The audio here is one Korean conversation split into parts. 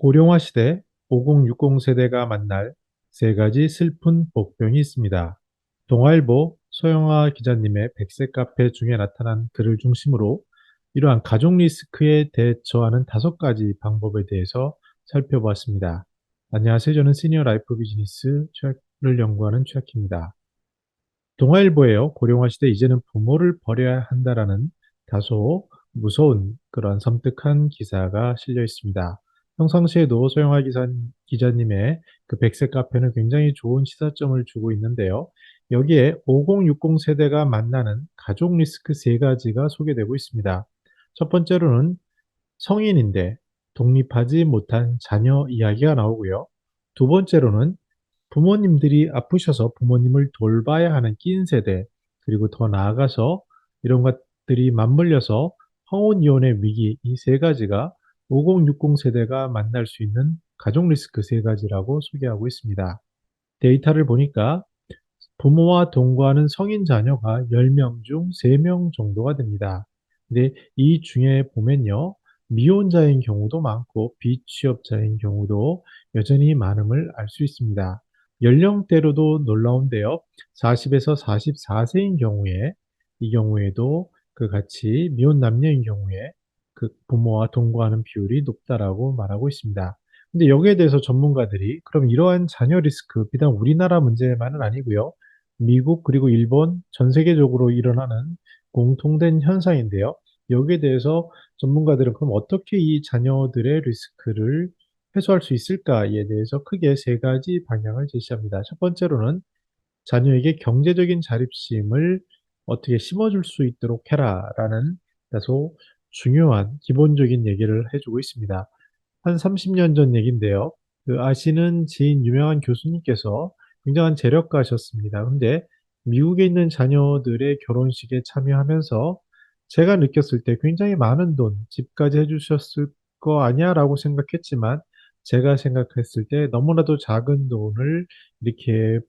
고령화 시대 5060 세대가 만날 세 가지 슬픈 복병이 있습니다. 동아일보 소영아 기자님의 백색 카페 중에 나타난 글을 중심으로 이러한 가족 리스크에 대처하는 다섯 가지 방법에 대해서 살펴보았습니다. 안녕하세요. 저는 시니어 라이프 비즈니스 최학을 연구하는 최학입니다. 동아일보에요. 고령화 시대 이제는 부모를 버려야 한다라는 다소 무서운 그런 섬뜩한 기사가 실려 있습니다. 평상시에도 소영아 기사, 기자 님의 그 백색 카페는 굉장히 좋은 시사점을 주고 있는데요. 여기에 5060 세대가 만나는 가족 리스크 세 가지가 소개되고 있습니다. 첫 번째로는 성인인데 독립하지 못한 자녀 이야기가 나오고요. 두 번째로는 부모님들이 아프셔서 부모님을 돌봐야 하는 낀 세대, 그리고 더 나아가서 이런 것들이 맞물려서 황혼이혼의 위기 이 세 가지가 5060 세대가 만날 수 있는 가족 리스크 세 가지라고 소개하고 있습니다. 데이터를 보니까 부모와 동거하는 성인 자녀가 10명 중 3명 정도가 됩니다. 근데 이 중에 보면요. 미혼자인 경우도 많고 비취업자인 경우도 여전히 많음을 알 수 있습니다. 연령대로도 놀라운데요. 40에서 44세인 경우에 이 경우에도 그 같이 미혼 남녀인 경우에 그 부모와 동거하는 비율이 높다라고 말하고 있습니다. 근데 여기에 대해서 전문가들이 그럼 이러한 자녀 리스크 비단 우리나라 문제만은 아니고요. 미국 그리고 일본 전 세계적으로 일어나는 공통된 현상인데요. 여기에 대해서 전문가들은 그럼 어떻게 이 자녀들의 리스크를 해소할 수 있을까에 대해서 크게 세 가지 방향을 제시합니다. 첫 번째로는 자녀에게 경제적인 자립심을 어떻게 심어줄 수 있도록 해라라는 다소 중요한 기본적인 얘기를 해주고 있습니다. 한 30년 전 얘기인데요. 그 아시는 지인 유명한 교수님께서 굉장한 재력가셨습니다. 근데 미국에 있는 자녀들의 결혼식에 참여하면서 제가 느꼈을 때 굉장히 많은 돈, 집까지 해주셨을 거 아니야 라고 생각했지만 제가 생각했을 때 너무나도 작은 돈을 이렇게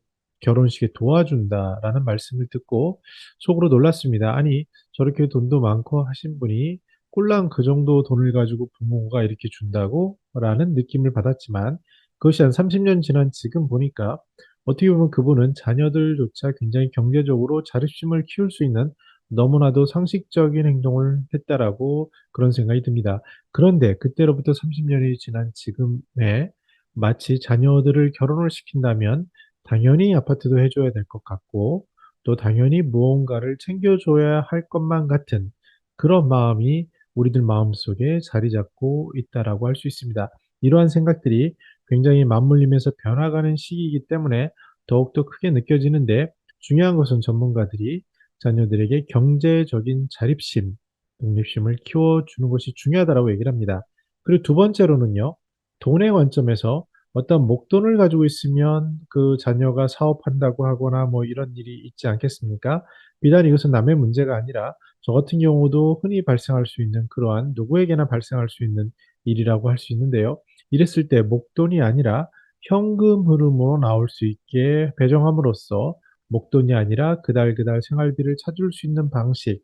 결혼식에 도와준다라는 말씀을 듣고 속으로 놀랐습니다. 아니, 저렇게 돈도 많고 하신 분이 꼴랑 그 정도 돈을 가지고 부모가 이렇게 준다고? 라는 느낌을 받았지만 그것이 한 30년 지난 지금 보니까 어떻게 보면 그분은 자녀들조차 굉장히 경제적으로 자립심을 키울 수 있는 너무나도 상식적인 행동을 했다라고 그런 생각이 듭니다. 그런데 그때로부터 30년이 지난 지금에 마치 자녀들을 결혼을 시킨다면 당연히 아파트도 해줘야 될 것 같고 또 당연히 무언가를 챙겨줘야 할 것만 같은 그런 마음이 우리들 마음속에 자리 잡고 있다라고 할 수 있습니다. 이러한 생각들이 굉장히 맞물리면서 변화가는 시기이기 때문에 더욱더 크게 느껴지는데 중요한 것은 전문가들이 자녀들에게 경제적인 자립심, 독립심을 키워주는 것이 중요하다고 얘기를 합니다. 그리고 두 번째로는요, 돈의 관점에서 어떤 목돈을 가지고 있으면 그 자녀가 사업한다고 하거나 뭐 이런 일이 있지 않겠습니까? 비단 이것은 남의 문제가 아니라 저 같은 경우도 흔히 발생할 수 있는 그러한 누구에게나 발생할 수 있는 일이라고 할 수 있는데요. 이랬을 때 목돈이 아니라 현금 흐름으로 나올 수 있게 배정함으로써 목돈이 아니라 그달그달 생활비를 찾을 수 있는 방식,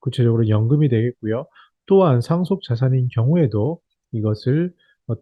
구체적으로 연금이 되겠고요. 또한 상속 자산인 경우에도 이것을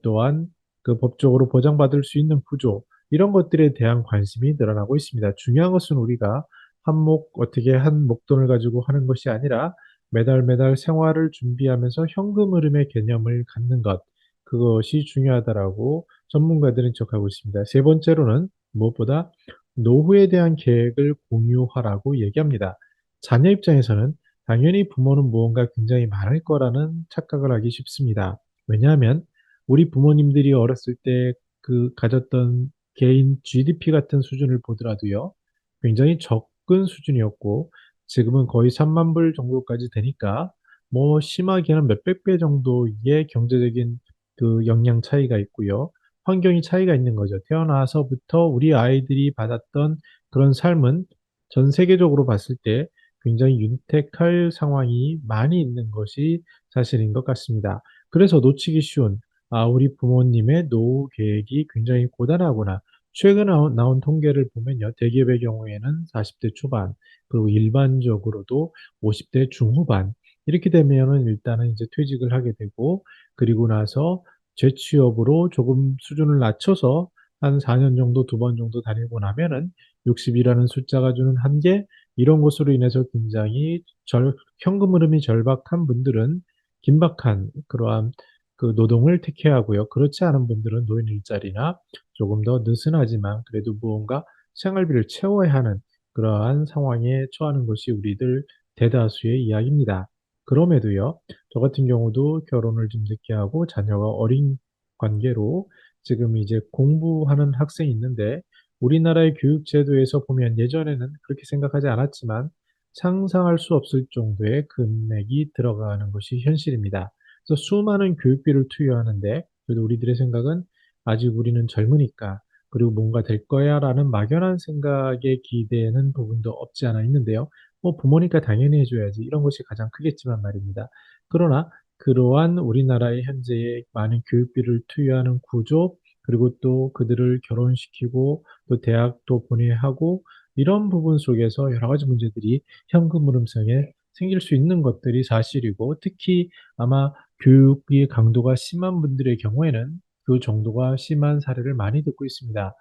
또한 그 법적으로 보장받을 수 있는 구조, 이런 것들에 대한 관심이 늘어나고 있습니다. 중요한 것은 우리가 한목 어떻게 한 목돈을 가지고 하는 것이 아니라 매달 매달 생활을 준비하면서 현금 흐름의 개념을 갖는 것, 그것이 중요하다라고 전문가들은 지적하고 있습니다. 세 번째로는 무엇보다 노후에 대한 계획을 공유하라고 얘기합니다. 자녀 입장에서는 당연히 부모는 무언가 굉장히 많을 거라는 착각을 하기 쉽습니다. 왜냐하면 우리 부모님들이 어렸을 때 그 가졌던 개인 GDP 같은 수준을 보더라도요, 굉장히 적 은 수준이었고, 지금은 거의 3만 불 정도까지 되니까, 뭐 심하게는 몇백 배 정도의 경제적인 그 역량 차이가 있고요. 환경이 차이가 있는 거죠. 태어나서부터 우리 아이들이 받았던 그런 삶은 전 세계적으로 봤을 때 굉장히 윤택할 상황이 많이 있는 것이 사실인 것 같습니다. 그래서 놓치기 쉬운 아, 우리 부모님의 노후 계획이 굉장히 고단하구나. 최근 나온, 나온 통계를 보면 요. 대기업의 경우에는 40대 초반, 그리고 일반적으로도 50대 중후반. 이렇게 되면은 일단은 이제 퇴직을 하게 되고, 그리고 나서 재취업으로 조금 수준을 낮춰서 한 4년 정도, 두 번 정도 다니고 나면은 60이라는 숫자가 주는 한계, 이런 것으로 인해서 굉장히 절, 현금 흐름이 절박한 분들은 긴박한 그러한 그 노동을 택해하고요. 그렇지 않은 분들은 노인 일자리나 조금 더 느슨하지만 그래도 무언가 생활비를 채워야 하는 그러한 상황에 처하는 것이 우리들 대다수의 이야기입니다. 그럼에도요, 저 같은 경우도 결혼을 좀 늦게 하고 자녀가 어린 관계로 지금 이제 공부하는 학생이 있는데 우리나라의 교육제도에서 보면 예전에는 그렇게 생각하지 않았지만 상상할 수 없을 정도의 금액이 들어가는 것이 현실입니다. 그래서 수많은 교육비를 투여하는데 그래도 우리들의 생각은 아직 우리는 젊으니까 그리고 뭔가 될 거야라는 막연한 생각에 기대는 부분도 없지 않아 있는데요. 뭐 부모니까 당연히 해줘야지 이런 것이 가장 크겠지만 말입니다. 그러나 그러한 우리나라의 현재의 많은 교육비를 투여하는 구조 그리고 또 그들을 결혼시키고 또 대학도 보내하고 이런 부분 속에서 여러 가지 문제들이 현금 흐름상에 생길 수 있는 것들이 사실이고 특히 아마 교육의 강도가 심한 분들의 경우에는 그 정도가 심한 사례를 많이 듣고 있습니다.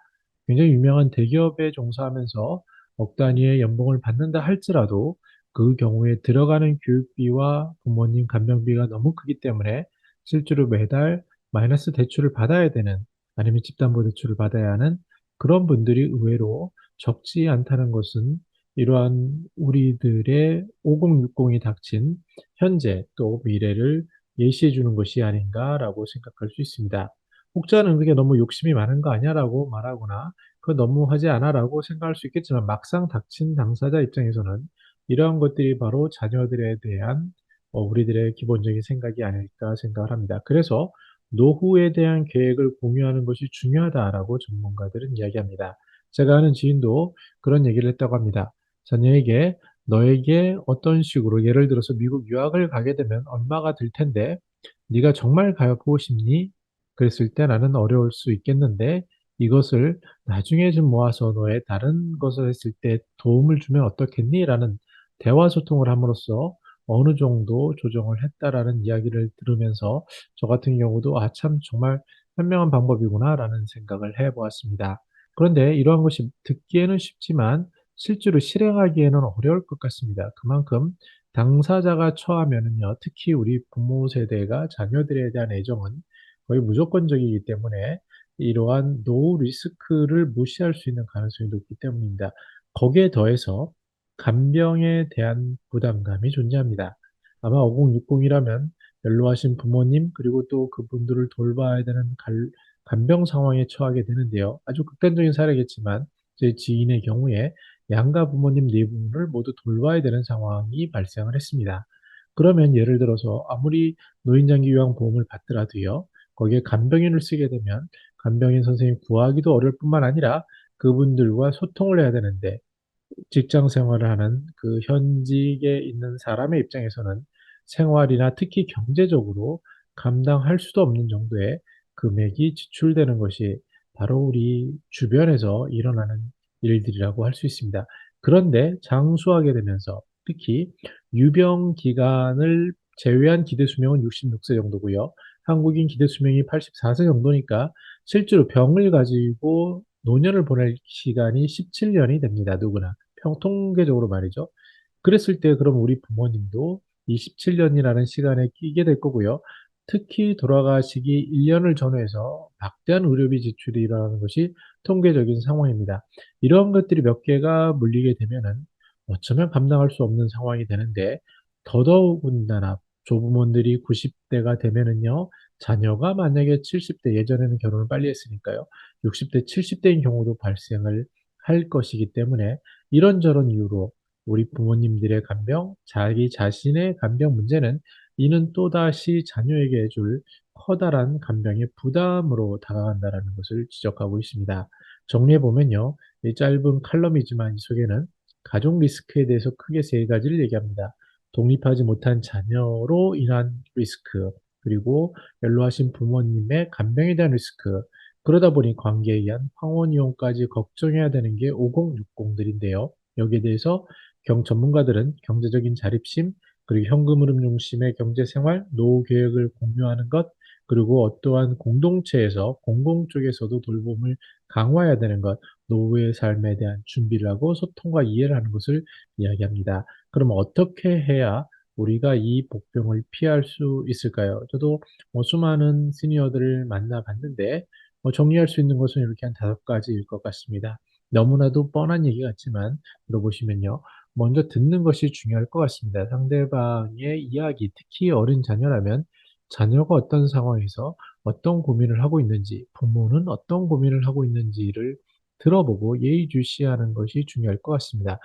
굉장히 유명한 대기업에 종사하면서 억 단위의 연봉을 받는다 할지라도 그 경우에 들어가는 교육비와 부모님 간병비가 너무 크기 때문에 실제로 매달 마이너스 대출을 받아야 되는 아니면 집담보 대출을 받아야 하는 그런 분들이 의외로 적지 않다는 것은 이러한 우리들의 5060이 닥친 현재 또 미래를 예시해 주는 것이 아닌가라고 생각할 수 있습니다. 혹자는 그게 너무 욕심이 많은 거 아니야라고 말하거나 그 너무 하지 않아라고 생각할 수 있겠지만 막상 닥친 당사자 입장에서는 이러한 것들이 바로 자녀들에 대한 어, 우리들의 기본적인 생각이 아닐까 생각을 합니다. 그래서 노후에 대한 계획을 공유하는 것이 중요하다라고 전문가들은 이야기합니다. 제가 아는 지인도 그런 얘기를 했다고 합니다. 자녀에게 너에게 어떤 식으로 예를 들어서 미국 유학을 가게 되면 얼마가 들 텐데 네가 정말 가고 싶니? 그랬을 때 나는 어려울 수 있겠는데 이것을 나중에 좀 모아서 너의 다른 것을 했을 때 도움을 주면 어떻겠니? 라는 대화 소통을 함으로써 어느 정도 조정을 했다라는 이야기를 들으면서 저 같은 경우도 아, 참 정말 현명한 방법이구나 라는 생각을 해 보았습니다. 그런데 이러한 것이 듣기에는 쉽지만 실제로 실행하기에는 어려울 것 같습니다. 그만큼 당사자가 처하면은요, 특히 우리 부모 세대가 자녀들에 대한 애정은 거의 무조건적이기 때문에 이러한 노후 리스크를 무시할 수 있는 가능성이 높기 때문입니다. 거기에 더해서 간병에 대한 부담감이 존재합니다. 아마 5060이라면 연로하신 부모님 그리고 또 그분들을 돌봐야 되는 갈- 간병 상황에 처하게 되는데요. 아주 극단적인 사례겠지만 제 지인의 경우에 양가 부모님 네 분을 모두 돌봐야 되는 상황이 발생을 했습니다. 그러면 예를 들어서 아무리 노인장기 요양 보험을 받더라도요. 거기에 간병인을 쓰게 되면 간병인 선생님 구하기도 어려울 뿐만 아니라 그분들과 소통을 해야 되는데 직장 생활을 하는 그 현직에 있는 사람의 입장에서는 생활이나 특히 경제적으로 감당할 수도 없는 정도의 금액이 지출되는 것이 바로 우리 주변에서 일어나는 일들이라고 할 수 있습니다. 그런데 장수하게 되면서 특히 유병 기간을 제외한 기대 수명은 66세 정도고요. 한국인 기대 수명이 84세 정도니까 실제로 병을 가지고 노년을 보낼 시간이 17년이 됩니다. 누구나. 평, 통계적으로 말이죠. 그랬을 때 그럼 우리 부모님도 27년이라는 시간에 끼게 될 거고요. 특히 돌아가시기 1년을 전후해서 막대한 의료비 지출이 일어나는 것이 통계적인 상황입니다. 이런 것들이 몇 개가 물리게 되면은 어쩌면 감당할 수 없는 상황이 되는데 더더군다나 조부모들이 90대가 되면은요, 자녀가 만약에 70대, 예전에는 결혼을 빨리 했으니까요, 60대, 70대인 경우도 발생을 할 것이기 때문에 이런저런 이유로 우리 부모님들의 간병, 자기 자신의 간병 문제는 이는 또다시 자녀에게 줄 커다란 간병의 부담으로 다가간다라는 것을 지적하고 있습니다. 정리해보면요, 이 짧은 칼럼이지만 이 속에는 가족 리스크에 대해서 크게 세 가지를 얘기합니다. 독립하지 못한 자녀로 인한 리스크, 그리고 연로하신 부모님의 간병에 대한 리스크, 그러다 보니 관계에 의한 황혼 이용까지 걱정해야 되는 게 5060들인데요. 여기에 대해서 경 전문가들은 경제적인 자립심, 그리고 현금 흐름 중심의 경제 생활, 노후 계획을 공유하는 것, 그리고 어떠한 공동체에서 공공 쪽에서도 돌봄을 강화해야 되는 것, 노후의 삶에 대한 준비를 하고 소통과 이해를 하는 것을 이야기합니다. 그럼 어떻게 해야 우리가 이 복병을 피할 수 있을까요? 저도 뭐 수많은 시니어들을 만나봤는데 뭐 정리할 수 있는 것은 이렇게 한 다섯 가지일 것 같습니다. 너무나도 뻔한 얘기 같지만 들어보시면요. 먼저 듣는 것이 중요할 것 같습니다. 상대방의 이야기, 특히 어린 자녀라면 자녀가 어떤 상황에서 어떤 고민을 하고 있는지, 부모는 어떤 고민을 하고 있는지를 들어보고 예의주시하는 것이 중요할 것 같습니다.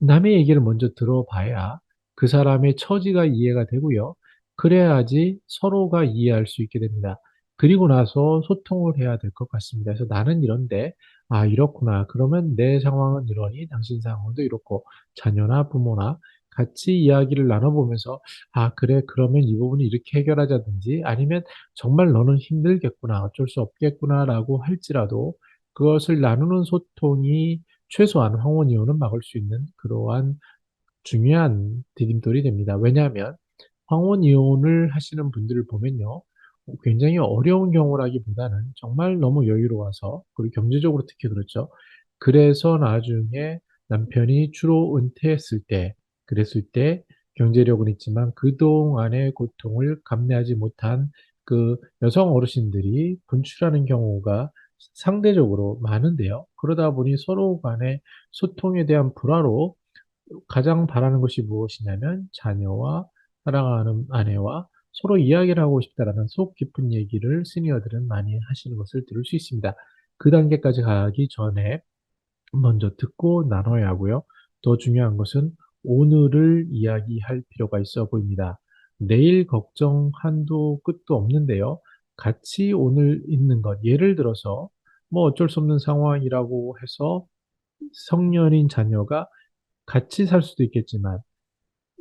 남의 얘기를 먼저 들어봐야 그 사람의 처지가 이해가 되고요. 그래야지 서로가 이해할 수 있게 됩니다. 그리고 나서 소통을 해야 될 것 같습니다. 그래서 나는 이런데, 아, 이렇구나. 그러면 내 상황은 이러니 당신 상황도 이렇고, 자녀나 부모나 같이 이야기를 나눠보면서, 아, 그래, 그러면 이 부분을 이렇게 해결하자든지, 아니면 정말 너는 힘들겠구나, 어쩔 수 없겠구나라고 할지라도, 그것을 나누는 소통이 최소한 황혼이혼은 막을 수 있는 그러한 중요한 디딤돌이 됩니다. 왜냐하면 황혼이혼을 하시는 분들을 보면요. 굉장히 어려운 경우라기보다는 정말 너무 여유로워서, 그리고 경제적으로 특히 그렇죠. 그래서 나중에 남편이 주로 은퇴했을 때, 그랬을 때 경제력은 있지만 그동안의 고통을 감내하지 못한 그 여성 어르신들이 분출하는 경우가 상대적으로 많은데요. 그러다 보니 서로 간의 소통에 대한 불화로 가장 바라는 것이 무엇이냐면 자녀와 사랑하는 아내와 서로 이야기를 하고 싶다라는 속 깊은 얘기를 시니어들은 많이 하시는 것을 들을 수 있습니다. 그 단계까지 가기 전에 먼저 듣고 나눠야 하고요. 더 중요한 것은 오늘을 이야기할 필요가 있어 보입니다. 내일 걱정 한도 끝도 없는데요. 같이 오늘 있는 것, 예를 들어서 뭐 어쩔 수 없는 상황이라고 해서 성년인 자녀가 같이 살 수도 있겠지만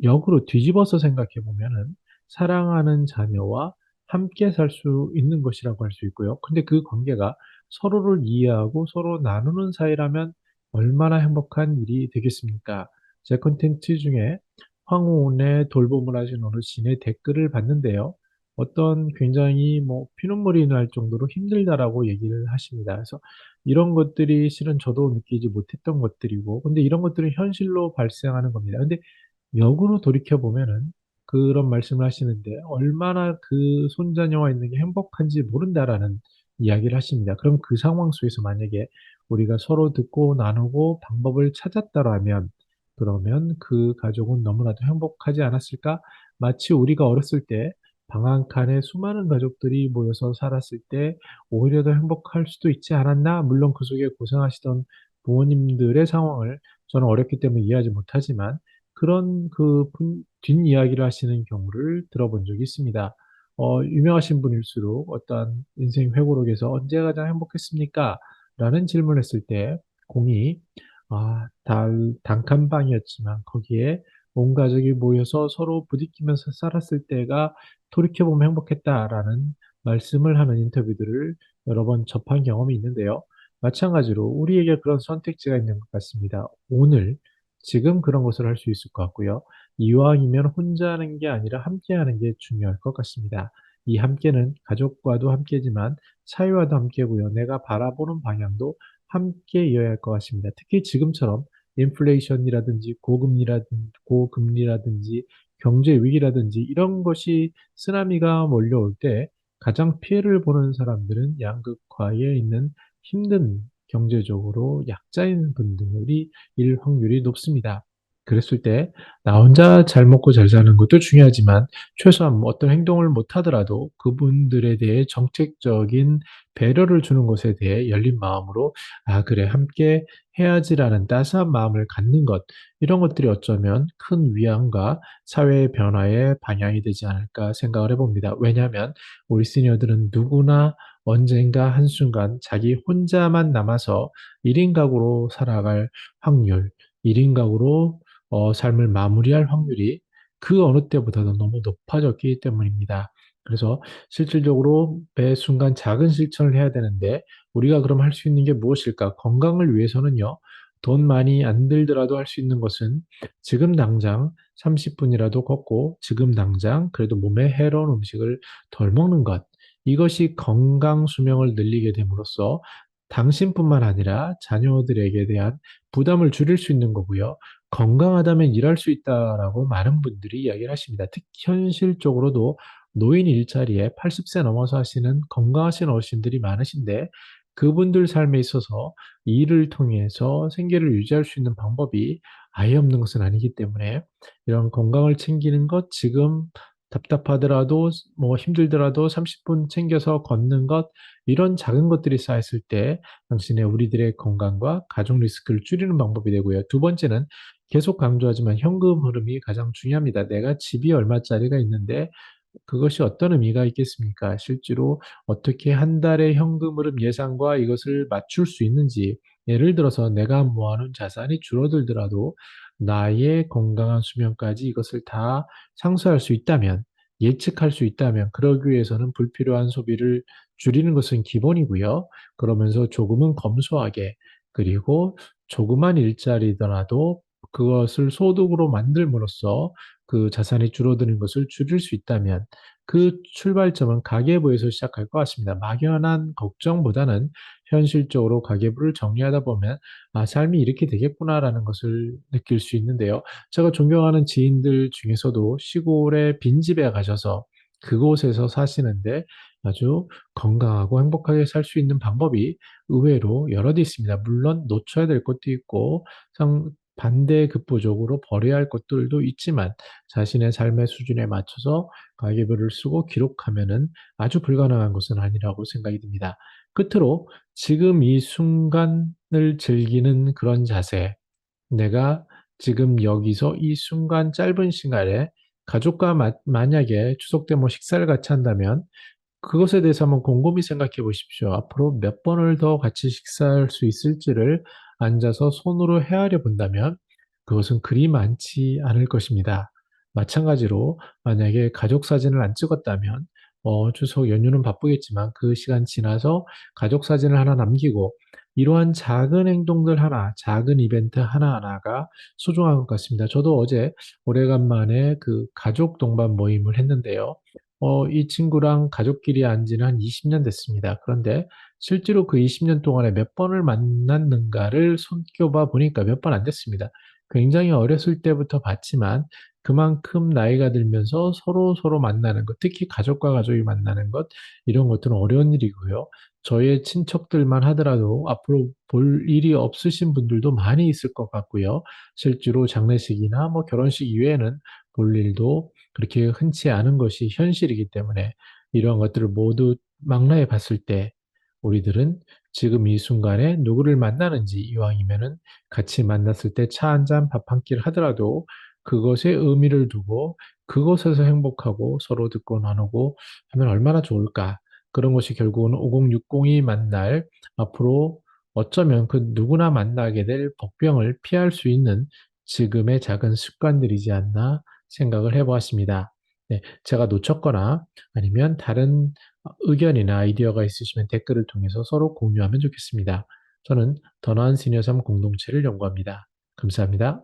역으로 뒤집어서 생각해 보면은 사랑하는 자녀와 함께 살 수 있는 것이라고 할 수 있고요. 근데 그 관계가 서로를 이해하고 서로 나누는 사이라면 얼마나 행복한 일이 되겠습니까? 제 콘텐츠 중에 황혼의 돌봄을 하신 어르신의 댓글을 봤는데요. 어떤 굉장히 뭐 피눈물이 날 정도로 힘들다라고 얘기를 하십니다. 그래서 이런 것들이 실은 저도 느끼지 못했던 것들이고, 근데 이런 것들은 현실로 발생하는 겁니다. 근데 역으로 돌이켜 보면은 그런 말씀을 하시는데 얼마나 그 손자녀와 있는 게 행복한지 모른다라는 이야기를 하십니다. 그럼 그 상황 속에서 만약에 우리가 서로 듣고 나누고 방법을 찾았다라면 그러면 그 가족은 너무나도 행복하지 않았을까? 마치 우리가 어렸을 때 방한 칸에 수많은 가족들이 모여서 살았을 때 오히려 더 행복할 수도 있지 않았나? 물론 그 속에 고생하시던 부모님들의 상황을 저는 어렸기 때문에 이해하지 못하지만 그런 그 분- 뒷이야기를 하시는 경우를 들어본 적이 있습니다. 어, 유명하신 분일수록 어떤 인생 회고록에서 언제 가장 행복했습니까? 라는 질문을 했을 때 공이 아, 달, 단칸방이었지만 거기에 온 가족이 모여서 서로 부딪히면서 살았을 때가 돌이켜보면 행복했다라는 말씀을 하는 인터뷰들을 여러 번 접한 경험이 있는데요. 마찬가지로 우리에게 그런 선택지가 있는 것 같습니다. 오늘 지금 그런 것을 할 수 있을 것 같고요. 이왕이면 혼자 하는 게 아니라 함께 하는 게 중요할 것 같습니다. 이 함께는 가족과도 함께지만 사회와도 함께고요. 내가 바라보는 방향도 함께 이어야 할 것 같습니다. 특히 지금처럼 인플레이션이라든지 고금리라든지 고금리라든지 경제 위기라든지 이런 것이 쓰나미가 몰려올 때 가장 피해를 보는 사람들은 양극화에 있는 힘든 경제적으로 약자인 분들이 일 확률이 높습니다. 그랬을 때 나 혼자 잘 먹고 잘 사는 것도 중요하지만 최소한 뭐 어떤 행동을 못 하더라도 그분들에 대해 정책적인 배려를 주는 것에 대해 열린 마음으로 아, 그래, 함께 해야지라는 따스한 마음을 갖는 것, 이런 것들이 어쩌면 큰 위안과 사회의 변화의 방향이 되지 않을까 생각을 해봅니다. 왜냐하면 우리 시니어들은 누구나 언젠가 한순간 자기 혼자만 남아서 1인 가구로 살아갈 확률, 1인 가구로 어, 삶을 마무리할 확률이 그 어느 때보다도 너무 높아졌기 때문입니다. 그래서 실질적으로 매 순간 작은 실천을 해야 되는데 우리가 그럼 할 수 있는 게 무엇일까? 건강을 위해서는요, 돈 많이 안 들더라도 할 수 있는 것은 지금 당장 30분이라도 걷고 지금 당장 그래도 몸에 해로운 음식을 덜 먹는 것. 이것이 건강 수명을 늘리게 됨으로써 당신뿐만 아니라 자녀들에게 대한 부담을 줄일 수 있는 거고요. 건강하다면 일할 수 있다라고 많은 분들이 이야기를 하십니다. 특히 현실적으로도 노인 일자리에 80세 넘어서 하시는 건강하신 어르신들이 많으신데 그분들 삶에 있어서 일을 통해서 생계를 유지할 수 있는 방법이 아예 없는 것은 아니기 때문에 이런 건강을 챙기는 것 지금 답답하더라도 뭐 힘들더라도 30분 챙겨서 걷는 것 이런 작은 것들이 쌓였을 때 당신의 우리들의 건강과 가족 리스크를 줄이는 방법이 되고요. 두 번째는 계속 강조하지만 현금 흐름이 가장 중요합니다. 내가 집이 얼마짜리가 있는데 그것이 어떤 의미가 있겠습니까? 실제로 어떻게 한 달의 현금 흐름 예상과 이것을 맞출 수 있는지, 예를 들어서 내가 모아놓은 자산이 줄어들더라도 나의 건강한 수명까지 이것을 다 상쇄할 수 있다면, 예측할 수 있다면, 그러기 위해서는 불필요한 소비를 줄이는 것은 기본이고요. 그러면서 조금은 검소하게, 그리고 조그만 일자리더라도 그것을 소득으로 만들므로써 그 자산이 줄어드는 것을 줄일 수 있다면 그 출발점은 가계부에서 시작할 것 같습니다. 막연한 걱정보다는 현실적으로 가계부를 정리하다 보면 아, 삶이 이렇게 되겠구나라는 것을 느낄 수 있는데요. 제가 존경하는 지인들 중에서도 시골에 빈집에 가셔서 그곳에서 사시는데 아주 건강하고 행복하게 살 수 있는 방법이 의외로 여럿 있습니다. 물론 놓쳐야 될 것도 있고 상, 반대 급부적으로 버려야 할 것들도 있지만 자신의 삶의 수준에 맞춰서 가계부를 쓰고 기록하면은 아주 불가능한 것은 아니라고 생각이 듭니다. 끝으로 지금 이 순간을 즐기는 그런 자세, 내가 지금 여기서 이 순간 짧은 시간에 가족과 마, 만약에 추석 때 뭐 식사를 같이 한다면 그것에 대해서 한번 곰곰이 생각해 보십시오. 앞으로 몇 번을 더 같이 식사할 수 있을지를 앉아서 손으로 헤아려 본다면 그것은 그리 많지 않을 것입니다. 마찬가지로 만약에 가족 사진을 안 찍었다면 어, 추석 연휴는 바쁘겠지만 그 시간 지나서 가족 사진을 하나 남기고 이러한 작은 행동들 하나, 작은 이벤트 하나하나가 소중한 것 같습니다. 저도 어제 오래간만에 그 가족 동반 모임을 했는데요. 어, 이 친구랑 가족끼리 안 지는 한 20년 됐습니다. 그런데 실제로 그 20년 동안에 몇 번을 만났는가를 손꼽아 보니까 몇 번 안 됐습니다. 굉장히 어렸을 때부터 봤지만 그만큼 나이가 들면서 서로 서로 만나는 것, 특히 가족과 가족이 만나는 것, 이런 것들은 어려운 일이고요. 저의 친척들만 하더라도 앞으로 볼 일이 없으신 분들도 많이 있을 것 같고요. 실제로 장례식이나 뭐 결혼식 이외에는 볼 일도 그렇게 흔치 않은 것이 현실이기 때문에 이러한 것들을 모두 망라해 봤을 때 우리들은 지금 이 순간에 누구를 만나는지 이왕이면은 같이 만났을 때 차 한 잔, 밥 한 끼를 하더라도 그것에 의미를 두고 그곳에서 행복하고 서로 듣고 나누고 하면 얼마나 좋을까. 그런 것이 결국은 5060이 만날 앞으로 어쩌면 그 누구나 만나게 될 복병을 피할 수 있는 지금의 작은 습관들이지 않나 생각을 해보았습니다. 네, 제가 놓쳤거나 아니면 다른 의견이나 아이디어가 있으시면 댓글을 통해서 서로 공유하면 좋겠습니다. 저는 더 나은 시니어 삶 공동체를 연구합니다. 감사합니다.